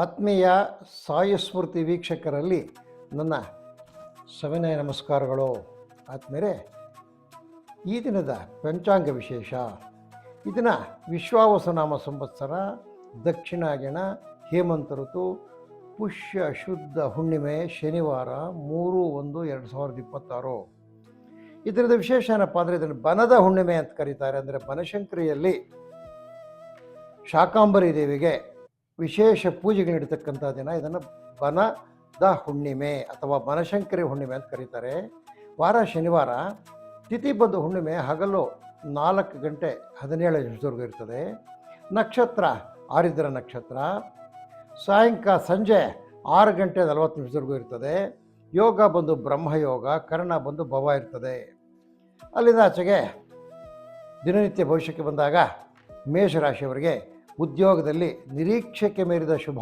ಆತ್ಮೀಯ ಸಾಯಸ್ಮೃತಿ ವೀಕ್ಷಕರಲ್ಲಿ ನನ್ನ ಸವಿನಯ ನಮಸ್ಕಾರಗಳು. ಆತ್ಮೀಯರೇ, ಈ ದಿನದ ಪಂಚಾಂಗ ವಿಶೇಷ. ಇದನ್ನು ದಿನ ವಿಶ್ವಾವಸನಾಮ ಸಂವತ್ಸರ ದಕ್ಷಿಣಾಯಣ ಹೇಮಂತ ಋತು, ಪುಷ್ಯ ಶುದ್ಧ ಹುಣ್ಣಿಮೆ, ಶನಿವಾರ ಮೂರು ಒಂದು ಎರಡು ಸಾವಿರದ ಇಪ್ಪತ್ತಾರು. ಇದರದ ವಿಶೇಷ ಏನಪ್ಪ ಅಂದರೆ ಇದನ್ನು ಬನದ ಹುಣ್ಣಿಮೆ ಅಂತ ಕರೀತಾರೆ. ಅಂದರೆ ಬನಶಂಕರಿಯಲ್ಲಿ ಶಾಕಾಂಬರಿ ದೇವಿಗೆ ವಿಶೇಷ ಪೂಜೆಗಳು ನಡೀತಕ್ಕಂಥ ದಿನ ಇದನ್ನು ಬನದ ಹುಣ್ಣಿಮೆ ಅಥವಾ ಬನಶಂಕರಿ ಹುಣ್ಣಿಮೆ ಅಂತ ಕರೀತಾರೆ. ವಾರ ಶನಿವಾರ ತಿಥಿ ಬಂದು ಹುಣ್ಣಿಮೆ ಹಗಲು ನಾಲ್ಕು ಗಂಟೆ ಹದಿನೇಳು ನಿಮಿಷದವರೆಗೂ ಇರ್ತದೆ. ನಕ್ಷತ್ರ, ಆರಿದ್ರ ನಕ್ಷತ್ರ. ಸಾಯಂಕಾಲ ಸಂಜೆ ಆರು ಗಂಟೆ ನಲವತ್ತು ನಿಮಿಷದವರೆಗೂ ಇರ್ತದೆ. ಯೋಗ ಬಂದು ಬ್ರಹ್ಮಯೋಗ, ಕರ್ಣ ಬಂದು ಭವ ಇರ್ತದೆ. ಅಲ್ಲಿಂದ ಆಚೆಗೆ ದಿನನಿತ್ಯ ಭವಿಷ್ಯಕ್ಕೆ ಬಂದಾಗ ಮೇಷರಾಶಿಯವರಿಗೆ ಉದ್ಯೋಗದಲ್ಲಿ ನಿರೀಕ್ಷೆಗೆ ಮೀರಿದ ಶುಭ,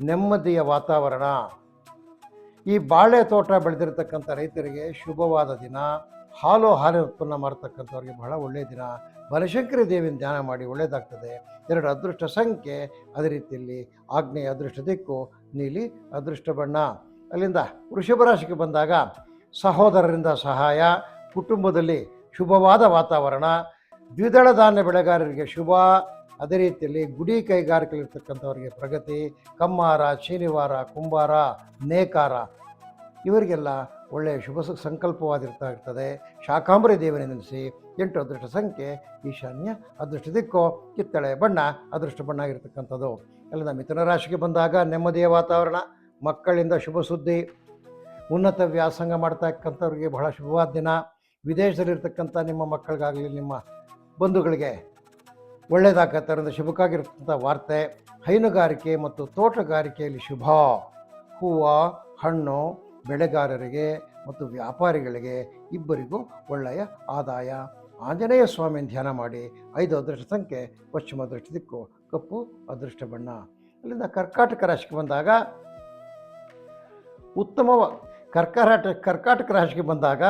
ನೆಮ್ಮದಿಯ ವಾತಾವರಣ. ಈ ಬಾಳೆ ತೋಟ ಬೆಳೆದಿರತಕ್ಕಂಥ ರೈತರಿಗೆ ಶುಭವಾದ ದಿನ. ಹಾಲು ಹಾಲಿನ ಉತ್ಪನ್ನ ಮಾಡ್ತಕ್ಕಂಥವ್ರಿಗೆ ಬಹಳ ಒಳ್ಳೆಯ ದಿನ. ಬನಶಂಕರಿ ದೇವಿನ ಧ್ಯಾನ ಮಾಡಿ ಒಳ್ಳೆಯದಾಗ್ತದೆ ಎರಡು ಅದೃಷ್ಟ ಸಂಖ್ಯೆ, ಅದೇ ರೀತಿಯಲ್ಲಿ ಆಗ್ನೇಯ ಅದೃಷ್ಟ ದಿಕ್ಕು, ನೀಲಿ ಅದೃಷ್ಟ ಬಣ್ಣ. ಅಲ್ಲಿಂದ ವೃಷಭ ರಾಶಿಗೆ ಬಂದಾಗ ಸಹೋದರರಿಂದ ಸಹಾಯ, ಕುಟುಂಬದಲ್ಲಿ ಶುಭವಾದ ವಾತಾವರಣ, ದ್ವಿದಳ ಧಾನ್ಯ ಬೆಳೆಗಾರರಿಗೆ ಶುಭ ಅದೇ ರೀತಿಯಲ್ಲಿ ಗುಡಿ ಕೈಗಾರಿಕೆಗಳಿರ್ತಕ್ಕಂಥವ್ರಿಗೆ ಪ್ರಗತಿ, ಕಮ್ಮಾರ ಶ್ರೀನಿವಾರ ಕುಂಬಾರ, ನೇಕಾರ, ಇವರಿಗೆಲ್ಲ ಒಳ್ಳೆಯ ಶುಭ ಸಂಕಲ್ಪವಾಗಿರ್ತಾ ಇರ್ತದೆ ಶಾಕಾಂಬರಿ ದೇವನೇ ನೆನೆಸಿ ಎಂಟು ಅದೃಷ್ಟ ಸಂಖ್ಯೆ, ಈಶಾನ್ಯ ಅದೃಷ್ಟ ದಿಕ್ಕು, ಕಿತ್ತಳೆ ಬಣ್ಣ, ಅದೃಷ್ಟ ಬಣ್ಣ ಆಗಿರ್ತಕ್ಕಂಥದ್ದು. ಅಲ್ಲಿಂದ ಮಿಥುನ ರಾಶಿಗೆ ಬಂದಾಗ ನೆಮ್ಮದಿಯ ವಾತಾವರಣ, ಮಕ್ಕಳಿಂದ ಶುಭ ಸುದ್ದಿ, ಉನ್ನತ ವ್ಯಾಸಂಗ ಮಾಡ್ತಕ್ಕಂಥವ್ರಿಗೆ ಬಹಳ ಶುಭವಾದ ದಿನ. ವಿದೇಶದಲ್ಲಿರ್ತಕ್ಕಂಥ ನಿಮ್ಮ ಮಕ್ಕಳಿಗಾಗಲಿ, ನಿಮ್ಮ ಬಂಧುಗಳಿಗೆ ಒಳ್ಳೆಯದಾಗತ್ತೆ ಅನ್ನೋದು ಶುಭಕ್ಕಾಗಿರ್ತಕ್ಕಂಥ ವಾರ್ತೆ, ಹೈನುಗಾರಿಕೆ ಮತ್ತು ತೋಟಗಾರಿಕೆಯಲ್ಲಿ ಶುಭ. ಹೂವು, ಹಣ್ಣು, ಬೆಳೆಗಾರರಿಗೆ ಮತ್ತು ವ್ಯಾಪಾರಿಗಳಿಗೆ ಇಬ್ಬರಿಗೂ ಒಳ್ಳೆಯ ಆದಾಯ. ಆಂಜನೇಯ ಸ್ವಾಮಿಯನ್ನು ಧ್ಯಾನ ಮಾಡಿ, ಐದು ಅದೃಷ್ಟ ಸಂಖ್ಯೆ, ಪಶ್ಚಿಮ ಅದೃಷ್ಟ ದಿಕ್ಕು, ಕಪ್ಪು ಅದೃಷ್ಟ ಬಣ್ಣ. ಅಲ್ಲಿಂದ ಕರ್ಕಾಟಕ ರಾಶಿಗೆ ಬಂದಾಗ ಉತ್ತಮವ ಕರ್ಕಾಟ ಕರ್ಕಾಟಕ ರಾಶಿಗೆ ಬಂದಾಗ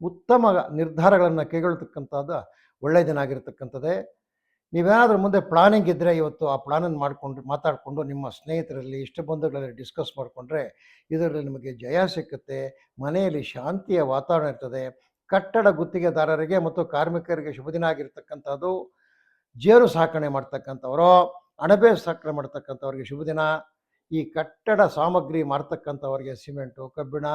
ಉತ್ತಮ ನಿರ್ಧಾರಗಳನ್ನು ಕೈಗೊಳ್ಳತಕ್ಕಂಥದ್ದು ಒಳ್ಳೆಯ ದಿನ ಆಗಿರ್ತಕ್ಕಂಥದ್ದೇ ನೀವೇನಾದರೂ ಮುಂದೆ ಪ್ಲಾನಿಂಗ್ ಇದ್ದರೆ ಇವತ್ತು ಆ ಪ್ಲಾನನ್ನು ಮಾಡಿಕೊಂಡು, ಮಾತಾಡಿಕೊಂಡು ನಿಮ್ಮ ಸ್ನೇಹಿತರಲ್ಲಿ, ಇಷ್ಟ ಬಂಧುಗಳಲ್ಲಿ ಡಿಸ್ಕಸ್ ಮಾಡಿಕೊಂಡ್ರೆ ಇದರಲ್ಲಿ ನಿಮಗೆ ಜಯ ಸಿಕ್ಕುತ್ತೆ. ಮನೆಯಲ್ಲಿ ಶಾಂತಿಯ ವಾತಾವರಣ ಇರ್ತದೆ. ಕಟ್ಟಡ ಗುತ್ತಿಗೆದಾರರಿಗೆ ಮತ್ತು ಕಾರ್ಮಿಕರಿಗೆ ಶುಭ ದಿನ ಆಗಿರ್ತಕ್ಕಂಥದ್ದು. ಜೇರು ಸಾಕಣೆ ಮಾಡ್ತಕ್ಕಂಥವರು, ಅಣಬೆ ಸಾಕಣೆ ಮಾಡ್ತಕ್ಕಂಥವ್ರಿಗೆ ಶುಭ ದಿನ. ಈ ಕಟ್ಟಡ ಸಾಮಗ್ರಿ ಮಾಡ್ತಕ್ಕಂಥವ್ರಿಗೆ ಸಿಮೆಂಟು, ಕಬ್ಬಿಣ,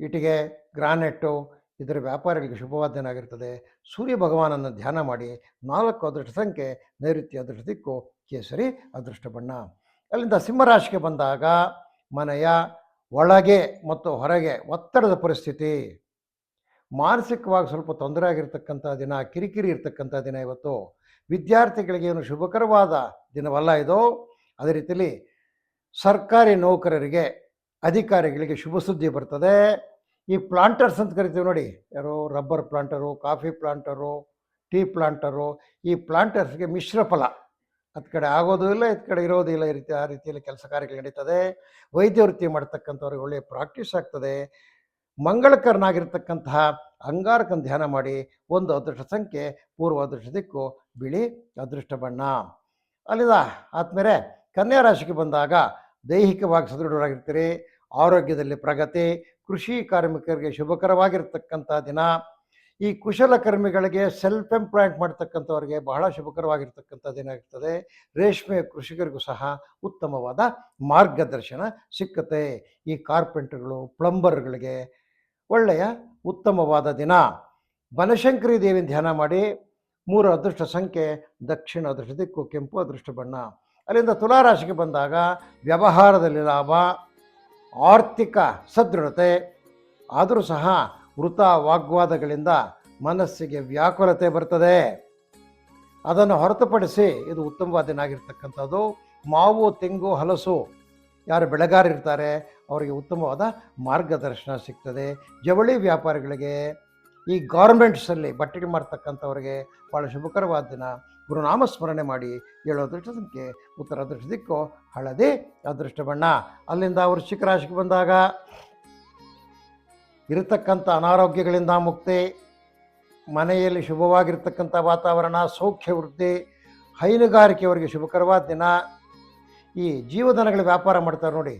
ಇಟ್ಟಿಗೆ ಗ್ರಾನೆಟ್ಟು ಇದರ ವ್ಯಾಪಾರಿಗಳಿಗೆ ಶುಭವಾದ ದಿನ ಆಗಿರ್ತದೆ ಸೂರ್ಯ ಭಗವಾನನ್ನು ಧ್ಯಾನ ಮಾಡಿ ನಾಲ್ಕು ಅದೃಷ್ಟ ಸಂಖ್ಯೆ, ನೈಋತ್ಯ ಅದೃಷ್ಟ ದಿಕ್ಕು, ಕೇಸರಿ ಅದೃಷ್ಟ ಬಣ್ಣ. ಅಲ್ಲಿಂದ ಸಿಂಹರಾಶಿಗೆ ಬಂದಾಗ ಮನೆಯ ಒಳಗೆ ಮತ್ತು ಹೊರಗೆ ಒತ್ತಡದ ಪರಿಸ್ಥಿತಿ. ಮಾನಸಿಕವಾಗಿ ಸ್ವಲ್ಪ ತೊಂದರೆ ಆಗಿರ್ತಕ್ಕಂಥ ದಿನ, ಕಿರಿಕಿರಿ ಇರ್ತಕ್ಕಂಥ ದಿನ ಇವತ್ತು. ವಿದ್ಯಾರ್ಥಿಗಳಿಗೆ ಏನು ಶುಭಕರವಾದ ದಿನವಲ್ಲ ಇದು. ಅದೇ ರೀತಿಯಲ್ಲಿ ಸರ್ಕಾರಿ ನೌಕರರಿಗೆ, ಅಧಿಕಾರಿಗಳಿಗೆ ಶುಭ ಸುದ್ದಿ ಬರ್ತದೆ. ಈ ಪ್ಲಾಂಟರ್ಸ್ ಅಂತ ಕರಿತೀವಿ ನೋಡಿ, ಯಾರು rubber planter, coffee planter, tea planter, ಈ ಪ್ಲಾಂಟರ್ಸ್ಗೆ ಮಿಶ್ರ ಫಲ. ಹತ್ತು ಕಡೆ ಆಗೋದು ಇಲ್ಲ ಇತ್ ಕಡೆ ಇರೋದು ಇಲ್ಲ, ಈ ರೀತಿ, ಆ ರೀತಿಯಲ್ಲಿ ಕೆಲಸ ಕಾರ್ಯಗಳು ನಡೀತದೆ. ವೈದ್ಯ ವೃತ್ತಿ ಮಾಡ್ತಕ್ಕಂಥವ್ರಿಗೆ ಒಳ್ಳೆಯ ಪ್ರಾಕ್ಟೀಸ್ ಆಗ್ತದೆ. ಮಂಗಳಕರನಾಗಿರ್ತಕ್ಕಂತಹ ಅಂಗಾರಕನ ಧ್ಯಾನ ಮಾಡಿ, ಒಂದು ಅದೃಷ್ಟ ಸಂಖ್ಯೆ ಪೂರ್ವ ಅದೃಷ್ಟ ದಿಕ್ಕು, ಬಿಳಿ ಅದೃಷ್ಟ ಬಣ್ಣ. ಅಲ್ಲಿದ, ಆದ್ಮೇಲೆ ಕನ್ಯಾ ರಾಶಿಗೆ ಬಂದಾಗ ದೈಹಿಕವಾಗಿ ಸದೃಢರಾಗಿರ್ತೀರಿ ಆರೋಗ್ಯದಲ್ಲಿ ಪ್ರಗತಿ, ಕೃಷಿ ಕಾರ್ಮಿಕರಿಗೆ ಶುಭಕರವಾಗಿರ್ತಕ್ಕಂಥ ದಿನ. ಈ ಕುಶಲಕರ್ಮಿಗಳಿಗೆ ಸೆಲ್ಫ್ ಎಂಪ್ಲಾಯ್ಮೆಂಟ್ ಮಾಡ್ತಕ್ಕಂಥವ್ರಿಗೆ ಬಹಳ ಶುಭಕರವಾಗಿರ್ತಕ್ಕಂಥ ದಿನ ಇರ್ತದೆ. ರೇಷ್ಮೆ ಕೃಷಿಕರಿಗೂ ಸಹ ಉತ್ತಮವಾದ ಮಾರ್ಗದರ್ಶನ ಸಿಕ್ಕತ್ತೆ. ಈ ಕಾರ್ಪೆಂಟರ್ಗಳು, ಪ್ಲಂಬರ್ಗಳಿಗೆ ಒಳ್ಳೆಯ ಉತ್ತಮವಾದ ದಿನ. ಬನಶಂಕರಿ ದೇವಿ ಧ್ಯಾನ ಮಾಡಿ. ಮೂರು ಅದೃಷ್ಟ ಸಂಖ್ಯೆ, ದಕ್ಷಿಣ ಅದೃಷ್ಟ, ದಿಕ್ಕು ಕೆಂಪು ಅದೃಷ್ಟ ಬಣ್ಣ. ಅಲ್ಲಿಂದ ತುಲಾರಾಶಿಗೆ ಬಂದಾಗ ವ್ಯವಹಾರದಲ್ಲಿ ಲಾಭ. ಆರ್ಥಿಕ ಸದೃಢತೆ, ಆದರೂ ಸಹ ವೃತ ವಾಗ್ವಾದಗಳಿಂದ ಮನಸ್ಸಿಗೆ ವ್ಯಾಕುಲತೆ ಬರ್ತದೆ. ಅದನ್ನು ಹೊರತುಪಡಿಸಿ ಇದು ಉತ್ತಮವಾದ ದಿನ ಆಗಿರ್ತಕ್ಕಂಥದ್ದು. ಮಾವು, ತೆಂಗು, ಹಲಸು, ಯಾರು ಬೆಳೆಗಾರಿರ್ತಾರೆ ಅವರಿಗೆ ಉತ್ತಮವಾದ ಮಾರ್ಗದರ್ಶನ ಸಿಗ್ತದೆ. ಜವಳಿ ವ್ಯಾಪಾರಿಗಳಿಗೆ ಈ ಗಾರ್ಮೆಂಟ್ಸಲ್ಲಿ ಬಟ್ಟೆಗೆ ಮಾಡ್ತಕ್ಕಂಥವ್ರಿಗೆ ಭಾಳ ಶುಭಕರವಾದ ದಿನ. ಗುರುನಾಮ ಸ್ಮರಣೆ ಮಾಡಿ ಏಳು ಅದೃಷ್ಟ ಸಂಖ್ಯೆ ಉತ್ತರ ಅದೃಷ್ಟ ದಿಕ್ಕು ಹಳದಿ ಅದೃಷ್ಟ ಬಣ್ಣ ಅಲ್ಲಿಂದ ವೃಶ್ಚಿಕ ರಾಶಿಗೆ ಬಂದಾಗ ಇರತಕ್ಕಂಥ ಅನಾರೋಗ್ಯಗಳಿಂದ ಮುಕ್ತಿ, ಮನೆಯಲ್ಲಿ ಶುಭವಾಗಿರ್ತಕ್ಕಂಥ ವಾತಾವರಣ, ಸೌಖ್ಯ ವೃದ್ಧಿ, ಹೈನುಗಾರಿಕೆಯವರಿಗೆ ಶುಭಕರವಾದ ದಿನ. ಈ ಜೀವಧನಗಳ ವ್ಯಾಪಾರ ಮಾಡ್ತಾರೆ ನೋಡಿ,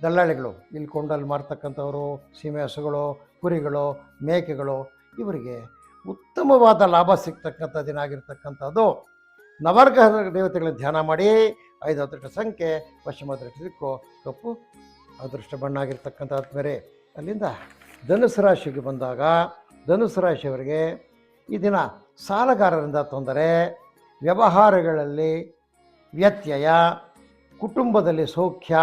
ದಲ್ಲಾಳಿಗಳು, ಇಲ್ಲಿ ಕೊಂಡಲ್ಲಿ ಮಾರ್ತಕ್ಕಂಥವರು ಸೀಮೆ ಹಸುಗಳು ಕುರಿಗಳು, ಮೇಕೆಗಳು, ಇವರಿಗೆ ಉತ್ತಮವಾದ ಲಾಭ ಸಿಗ್ತಕ್ಕಂಥ ದಿನ ಆಗಿರ್ತಕ್ಕಂಥದ್ದು. ನವರ್ಗ ದೇವತೆಗಳನ್ನ ಧ್ಯಾನ ಮಾಡಿ, ಐದು ಅದೃಷ್ಟ ಸಂಖ್ಯೆ, ಪಶ್ಚಿಮ ಅದೃಷ್ಟ ದಿಕ್ಕು ಕಪ್ಪು ಅದೃಷ್ಟ ಬಣ್ಣ ಆಗಿರ್ತಕ್ಕಂಥ ಆದ್ಮೇಲೆ ಅಲ್ಲಿಂದ ಧನುಸು ರಾಶಿಗೆ ಬಂದಾಗ, ಧನುಸು ರಾಶಿಯವರಿಗೆ ಈ ದಿನ ಸಾಲಗಾರರಿಂದ ತೊಂದರೆ, ವ್ಯವಹಾರಗಳಲ್ಲಿ ವ್ಯತ್ಯಯ, ಕುಟುಂಬದಲ್ಲಿ ಸೌಖ್ಯ,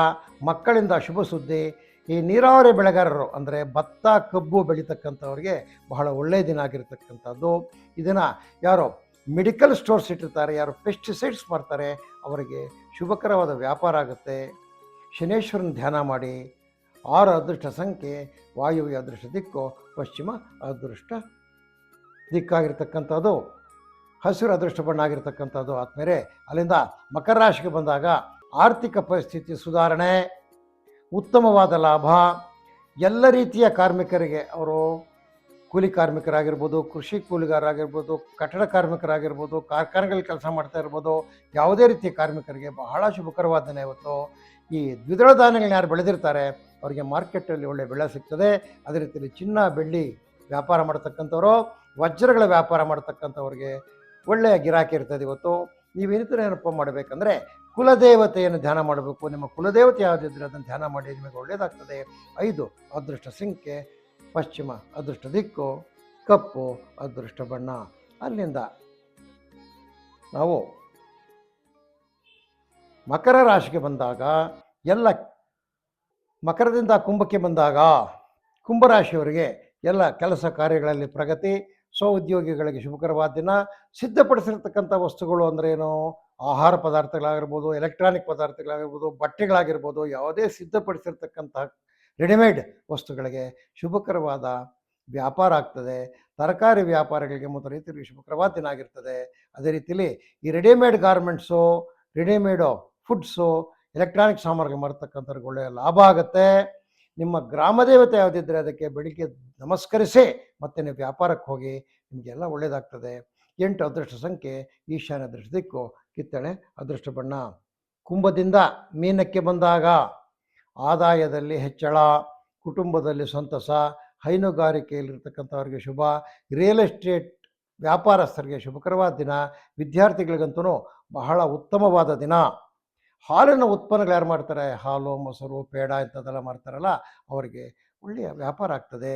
ಮಕ್ಕಳಿಂದ ಶುಭ ಸುದ್ದಿ ಈ ನೀರಾವರಿ ಬೆಳೆಗಾರರು ಅಂದರೆ ಭತ್ತ, ಕಬ್ಬು ಬೆಳೀತಕ್ಕಂಥವ್ರಿಗೆ ಬಹಳ ಒಳ್ಳೆಯ ದಿನ ಆಗಿರತಕ್ಕಂಥದ್ದು. ಇದನ್ನು ಯಾರು ಮೆಡಿಕಲ್ ಸ್ಟೋರ್ಸ್ ಇಟ್ಟಿರ್ತಾರೆ, ಯಾರು ಪೆಸ್ಟಿಸೈಡ್ಸ್ ಮಾಡ್ತಾರೆ ಅವರಿಗೆ ಶುಭಕರವಾದ ವ್ಯಾಪಾರ ಆಗುತ್ತೆ. ಶನೇಶ್ವರನ ಧ್ಯಾನ ಮಾಡಿ, ಆರು ಅದೃಷ್ಟ ಸಂಖ್ಯೆ ವಾಯುವ್ಯ ಅದೃಷ್ಟ ದಿಕ್ಕು, ಪಶ್ಚಿಮ ಅದೃಷ್ಟ ದಿಕ್ಕಾಗಿರ್ತಕ್ಕಂಥದ್ದು ಹಸಿರು ಅದೃಷ್ಟ ಬಣ್ಣ ಆಗಿರ್ತಕ್ಕಂಥದ್ದು. ಆದಮೇಲೆ ಅಲ್ಲಿಂದ ಮಕರ ರಾಶಿಗೆ ಬಂದಾಗ ಆರ್ಥಿಕ ಪರಿಸ್ಥಿತಿ ಸುಧಾರಣೆ. ಉತ್ತಮವಾದ ಲಾಭ. ಎಲ್ಲ ರೀತಿಯ ಕಾರ್ಮಿಕರಿಗೆ ಅವರು ಕೂಲಿ ಕಾರ್ಮಿಕರಾಗಿರ್ಬೋದು, ಕೃಷಿ ಕೂಲಿಗಾರರಾಗಿರ್ಬೋದು, ಕಟ್ಟಡ ಕಾರ್ಮಿಕರಾಗಿರ್ಬೋದು, ಕಾರ್ಖಾನೆಗಳಲ್ಲಿ ಕೆಲಸ ಮಾಡ್ತಾ ಇರ್ಬೋದು, ಯಾವುದೇ ರೀತಿಯ ಕಾರ್ಮಿಕರಿಗೆ ಬಹಳ ಶುಭಕರವಾದ ಇವತ್ತು. ಈ ದ್ವಿದಳ ಧಾನ್ಯಗಳನ್ನ ಯಾರು ಬೆಳೆದಿರ್ತಾರೆ, ಅವರಿಗೆ ಮಾರ್ಕೆಟಲ್ಲಿ ಒಳ್ಳೆ ಬೆಳೆ ಸಿಗ್ತದೆ. ಅದೇ ರೀತಿಯಲ್ಲಿ ಚಿನ್ನ, ಬೆಳ್ಳಿ ವ್ಯಾಪಾರ ಮಾಡ್ತಕ್ಕಂಥವ್ರು, ವಜ್ರಗಳ ವ್ಯಾಪಾರ ಮಾಡ್ತಕ್ಕಂಥವ್ರಿಗೆ ಒಳ್ಳೆಯ ಗಿರಾಕಿ ಇರ್ತದೆ ಇವತ್ತು. ನೀವು ಏನಪ್ಪ ಮಾಡಬೇಕಂದ್ರೆ ಕುಲದೇವತೆಯನ್ನು ಧ್ಯಾನ ಮಾಡಬೇಕು. ನಿಮ್ಮ ಕುಲದೇವತೆ ಯಾವುದಿದ್ರೆ ಅದನ್ನು ಧ್ಯಾನ ಮಾಡಿ, ನಿಮಗೆ ಒಳ್ಳೆಯದಾಗ್ತದೆ ಐದು, ಅದೃಷ್ಟ ಸಿಂಕೆ ಪಶ್ಚಿಮ, ಅದೃಷ್ಟ ದಿಕ್ಕು. ಕಪ್ಪು, ಅದೃಷ್ಟ ಬಣ್ಣ. ಅಲ್ಲಿಂದ ನಾವು ಮಕರ ರಾಶಿಗೆ ಬಂದಾಗ, ಎಲ್ಲ ಮಕರದಿಂದ ಕುಂಭಕ್ಕೆ ಬಂದಾಗ, ಕುಂಭರಾಶಿಯವರಿಗೆ ಎಲ್ಲ ಕೆಲಸ ಕಾರ್ಯಗಳಲ್ಲಿ ಪ್ರಗತಿ, ಸ್ವಉದ್ಯೋಗಿಗಳಿಗೆ ಶುಭಕರವಾದ ದಿನ. ಸಿದ್ಧಪಡಿಸಿರ್ತಕ್ಕಂಥ ವಸ್ತುಗಳು ಅಂದ್ರೆ ಏನು? ಆಹಾರ ಪದಾರ್ಥಗಳಾಗಿರ್ಬೋದು ಎಲೆಕ್ಟ್ರಾನಿಕ್ ಪದಾರ್ಥಗಳಾಗಿರ್ಬೋದು, ಬಟ್ಟೆಗಳಾಗಿರ್ಬೋದು, ಯಾವುದೇ ಸಿದ್ಧಪಡಿಸಿರ್ತಕ್ಕಂತಹ ರೆಡಿಮೇಡ್ ವಸ್ತುಗಳಿಗೆ ಶುಭಕರವಾದ ವ್ಯಾಪಾರ ಆಗ್ತದೆ. ತರಕಾರಿ ವ್ಯಾಪಾರಿಗಳಿಗೆ ಮತ್ತು ರೈತರಿಗೆ ಶುಭಕರವಾದ ದಿನ ಆಗಿರ್ತದೆ. ಅದೇ ರೀತಿಯಲ್ಲಿ ಈ readymade garments readymade foods electronic ಸಾಮಾನುಗಳು ಮಾರತಕ್ಕಂಥವ್ರಿಗೆ ಒಳ್ಳೆಯ ಲಾಭ ಆಗುತ್ತೆ. ನಿಮ್ಮ ಗ್ರಾಮ ದೇವತೆ ಯಾವುದಿದ್ರೆ ಅದಕ್ಕೆ ಬೆಳಿಗ್ಗೆ ನಮಸ್ಕರಿಸಿ ಮತ್ತೆ ನೀವು ವ್ಯಾಪಾರಕ್ಕೆ ಹೋಗಿ ನಿಮಗೆಲ್ಲ ಒಳ್ಳೆಯದಾಗ್ತದೆ ಎಂಟು ಅದೃಷ್ಟ ಸಂಖ್ಯೆ, ಈಶಾನ್ಯ ಅದೃಷ್ಟ ದಿಕ್ಕು, ಕಿತ್ತಳೆ ಅದೃಷ್ಟ ಬಣ್ಣ. ಕುಂಭದಿಂದ ಮೀನಕ್ಕೆ ಬಂದಾಗ ಆದಾಯದಲ್ಲಿ ಹೆಚ್ಚಳ, ಕುಟುಂಬದಲ್ಲಿ ಸಂತಸ, ಹೈನುಗಾರಿಕೆಯಲ್ಲಿರ್ತಕ್ಕಂಥವ್ರಿಗೆ ಶುಭ ರಿಯಲ್ ಎಸ್ಟೇಟ್ ವ್ಯಾಪಾರಸ್ಥರಿಗೆ ಶುಭಕರವಾದ ದಿನ, ವಿದ್ಯಾರ್ಥಿಗಳಿಗಂತೂ ಬಹಳ ಉತ್ತಮವಾದ ದಿನ. ಹಾಲಿನ ಉತ್ಪನ್ನಗಳು ಯಾರು ಮಾಡ್ತಾರೆ? ಹಾಲು, ಮೊಸರು, ಪೇಡ ಇಂಥದ್ದೆಲ್ಲ ಮಾಡ್ತಾರಲ್ಲ, ಅವರಿಗೆ ಒಳ್ಳೆಯ ವ್ಯಾಪಾರ ಆಗ್ತದೆ.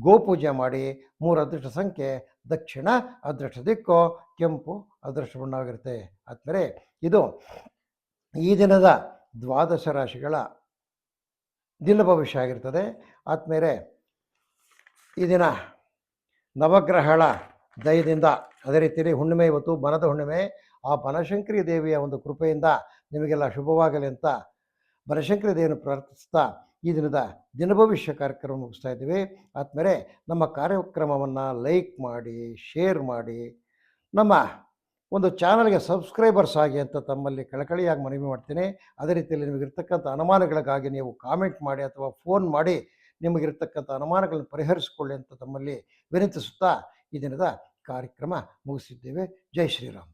ಗೋಪೂಜೆ ಮಾಡಿ ಮೂರು ಅದೃಷ್ಟ ಸಂಖ್ಯೆ ದಕ್ಷಿಣ ಅದೃಷ್ಟ ದಿಕ್ಕು ಕೆಂಪು ಅದೃಷ್ಟ ಬಣ್ಣವಾಗಿರುತ್ತೆ ಆದ್ಮೇಲೆ ಇದು ಈ ದಿನದ ದ್ವಾದಶ ರಾಶಿಗಳ ದಿನ ಭವಿಷ್ಯ ಆಗಿರ್ತದೆ. ಆದ್ಮೇಲೆ ಈ ದಿನ ನವಗ್ರಹಗಳ ದಯದಿಂದ, ಅದೇ ರೀತಿಯಲ್ಲಿ ಹುಣ್ಣಿಮೆ ಇವತ್ತು ಬನದ ಹುಣ್ಣಿಮೆ, ಆ ಬನಶಂಕರಿ ದೇವಿಯ ಒಂದು ಕೃಪೆಯಿಂದ ನಿಮಗೆಲ್ಲ ಶುಭವಾಗಲಿ ಅಂತ ಬನಶಂಕರಿ ದೇವಿಯನ್ನು ಪ್ರಾರ್ಥಿಸ್ತಾ ಈ ದಿನದ ದಿನಭವಿಷ್ಯ ಕಾರ್ಯಕ್ರಮ ಮುಗಿಸ್ತಾ ಇದ್ದೇವೆ. ಆದಮೇಲೆ ನಮ್ಮ ಕಾರ್ಯಕ್ರಮವನ್ನು ಲೈಕ್ ಮಾಡಿ, ಶೇರ್ ಮಾಡಿ, ನಮ್ಮ ಒಂದು ಚಾನಲ್ಗೆ ಸಬ್ಸ್ಕ್ರೈಬರ್ಸ್ ಆಗಿ ಅಂತ ತಮ್ಮಲ್ಲಿ ಕಳಕಳಿಯಾಗಿ ಮನವಿ ಮಾಡ್ತೀನಿ. ಅದೇ ರೀತಿಯಲ್ಲಿ ನಿಮಗಿರ್ತಕ್ಕಂಥ ಅನುಮಾನಗಳಿಗಾಗಿ ನೀವು ಕಾಮೆಂಟ್ ಮಾಡಿ ಅಥವಾ ಫೋನ್ ಮಾಡಿ ನಿಮಗಿರ್ತಕ್ಕಂಥ ಅನುಮಾನಗಳನ್ನು ಪರಿಹರಿಸಿಕೊಳ್ಳಿ ಅಂತ ತಮ್ಮಲ್ಲಿ ವಿನಂತಿಸುತ್ತಾ ಈ ದಿನದ ಕಾರ್ಯಕ್ರಮ ಮುಗಿಸಿದ್ದೇವೆ. ಜೈ ಶ್ರೀರಾಮ್.